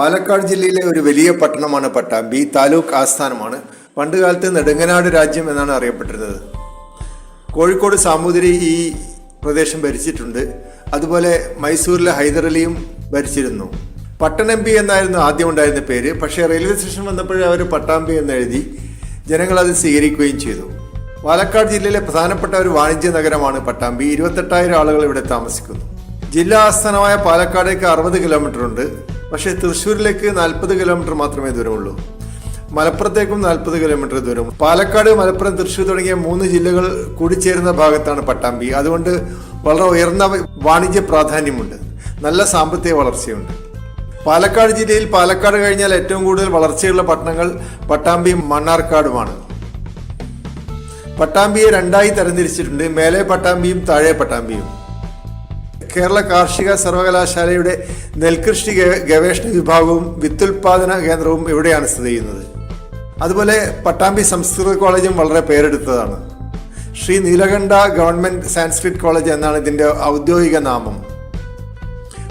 പാലക്കാട് ജില്ലയിലെ ഒരു വലിയ പട്ടണമാണ് പട്ടാമ്പി. താലൂക്ക് ആസ്ഥാനമാണ്. പണ്ടുകാലത്ത് നെടുങ്ങനാട് രാജ്യം എന്നാണ് അറിയപ്പെട്ടിരുന്നത്. കോഴിക്കോട് സാമൂതിരി ഈ പ്രദേശം ഭരിച്ചിട്ടുണ്ട്. അതുപോലെ മൈസൂരിലെ ഹൈദരലിയും ഭരിച്ചിരുന്നു. പട്ടണമ്പി എന്നായിരുന്നു ആദ്യം ഉണ്ടായിരുന്ന പേര്. പക്ഷേ റെയിൽവേ സ്റ്റേഷൻ വന്നപ്പോഴേ അവർ പട്ടാമ്പി എന്ന് എഴുതി ജനങ്ങൾ അത് സ്വീകരിക്കുകയും ചെയ്തു. പാലക്കാട് ജില്ലയിലെ പ്രധാനപ്പെട്ട ഒരു വാണിജ്യ നഗരമാണ് പട്ടാമ്പി. ഇരുപത്തെട്ടായിരം ആളുകൾ ഇവിടെ താമസിക്കുന്നു. ജില്ലാ ആസ്ഥാനമായ പാലക്കാടേക്ക് അറുപത് കിലോമീറ്റർ ഉണ്ട്. പക്ഷേ തൃശ്ശൂരിലേക്ക് നാൽപ്പത് കിലോമീറ്റർ മാത്രമേ ദൂരമുള്ളൂ. മലപ്പുറത്തേക്കും നാൽപ്പത് കിലോമീറ്റർ ദൂരം. പാലക്കാട് മലപ്പുറം തൃശ്ശൂർ തുടങ്ങിയ മൂന്ന് ജില്ലകൾ കൂടിച്ചേരുന്ന ഭാഗത്താണ് പട്ടാമ്പി. അതുകൊണ്ട് വളരെ ഉയർന്ന വാണിജ്യ പ്രാധാന്യമുണ്ട്. നല്ല സാമ്പത്തിക വളർച്ചയുണ്ട്. പാലക്കാട് ജില്ലയിൽ പാലക്കാട് കഴിഞ്ഞാൽ ഏറ്റവും കൂടുതൽ വളർച്ചയുള്ള പട്ടണങ്ങൾ പട്ടാമ്പിയും മണ്ണാർക്കാടുമാണ്. പട്ടാമ്പിയെ രണ്ടായി തരംതിരിച്ചിട്ടുണ്ട്. മേലെ പട്ടാമ്പിയും താഴെ പട്ടാമ്പിയും. കേരള കാർഷിക സർവകലാശാലയുടെ നെൽകൃഷി ഗവേഷണ വിഭാഗവും വിത്തുൽപാദന കേന്ദ്രവും ഇവിടെയാണ് സ്ഥിതി ചെയ്യുന്നത്? അതുപോലെ പട്ടാമ്പി സംസ്കൃത കോളേജും വളരെ പേരെടുത്തതാണ്. Sree Neelakanta government Sanskrit college എന്നാണ് ഇതിന്റെ ഔദ്യോഗിക നാമം.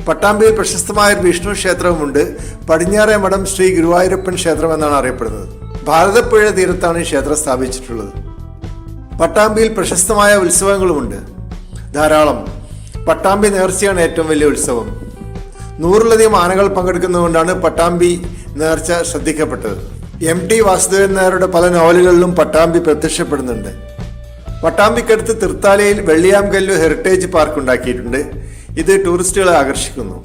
പട്ടാമ്പിയിൽ പ്രശസ്തമായ വിഷ്ണു ക്ഷേത്രവുമുണ്ട്. പടിഞ്ഞാറേ മഠം ശ്രീ ഗുരുവായൂരപ്പൻ ക്ഷേത്രം എന്നാണ് അറിയപ്പെടുന്നത്. ഭാരതപ്പുഴ തീരത്താണ് ഈ ക്ഷേത്രം സ്ഥാപിച്ചിട്ടുള്ളത്. പട്ടാമ്പിയിൽ പ്രശസ്തമായ ഉത്സവങ്ങളുമുണ്ട്. ധാരാളം. പട്ടാമ്പി നേർച്ചയാണ് ഏറ്റവും വലിയ ഉത്സവം. നൂറിലധികം ആനകൾ പങ്കെടുക്കുന്നതുകൊണ്ടാണ് പട്ടാമ്പി നേർച്ച ശ്രദ്ധിക്കപ്പെട്ടത്. എം ടി വാസുദേവൻ നായരുടെ പല നോവലുകളിലും പട്ടാമ്പി പ്രത്യക്ഷപ്പെടുന്നുണ്ട്. പട്ടാമ്പിക്കടുത്ത് തൃത്താലയിൽ വെള്ളിയാംകല്ലു ഹെറിറ്റേജ് പാർക്ക് ഉണ്ടാക്കിയിട്ടുണ്ട്. ഇത് ടൂറിസ്റ്റുകളെ ആകർഷിക്കുന്നു.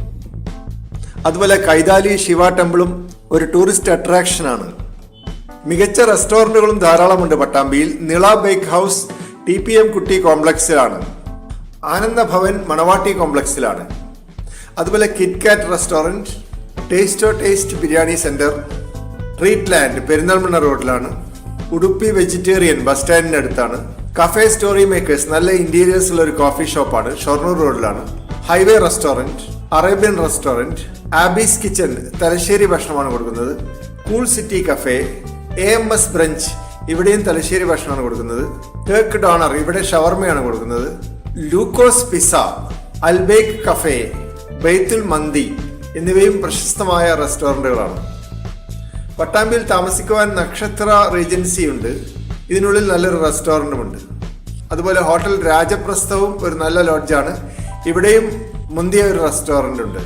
അതുപോലെ കൈതാലി ശിവ ടെമ്പിളും ഒരു ടൂറിസ്റ്റ് അട്രാക്ഷനാണ്. മികച്ച റെസ്റ്റോറന്റുകളും ധാരാളമുണ്ട് പട്ടാമ്പിയിൽ. Nila bake house T P M Kutty കോംപ്ലക്സിലാണ്. Ananda Bhavan Manavatti കോംപ്ലക്സിലാണ്. അതുപോലെ KitKat restaurant taste o taste biryani centre treat land Perinthalmanna റോഡിലാണ്. ഉടുപ്പി വെജിറ്റേറിയൻ ബസ് സ്റ്റാൻഡിനടുത്താണ് കഫേ സ്റ്റോറി മേക്കേഴ്സ് നല്ല ഇന്റീരിയേഴ്സ് ഉള്ള ഒരു കോഫി ഷോപ്പാണ് ഷൊർണൂർ റോഡിലാണ്. Highway restaurant Arabian restaurant Abby's kitchen Thalassery ഭക്ഷണമാണ് കൊടുക്കുന്നത്. Cool city cafe A M S brunch ഇവിടെയും തലശ്ശേരി ഭക്ഷണമാണ് കൊടുക്കുന്നത്. ടേക്ക് ഡോണർ ഇവിടെ ഷവർമയാണ് കൊടുക്കുന്നത്. Lukose pizza Albaik cafe Baithul Manthi എന്നിവയും പ്രശസ്തമായ റെസ്റ്റോറന്റുകളാണ് പട്ടാമ്പിയിൽ താമസിക്കുവാൻ നക്ഷത്ര റീജൻസി ഉണ്ട് ഇതിനുള്ളിൽ നല്ലൊരു റെസ്റ്റോറന്റുമുണ്ട് അതുപോലെ ഹോട്ടൽ രാജപ്രസ്ഥവും ഒരു നല്ല ലോഡ്ജാണ്. ഇവിടെയും മുന്തിയ ഒരു റെസ്റ്റോറന്റ് ഉണ്ട്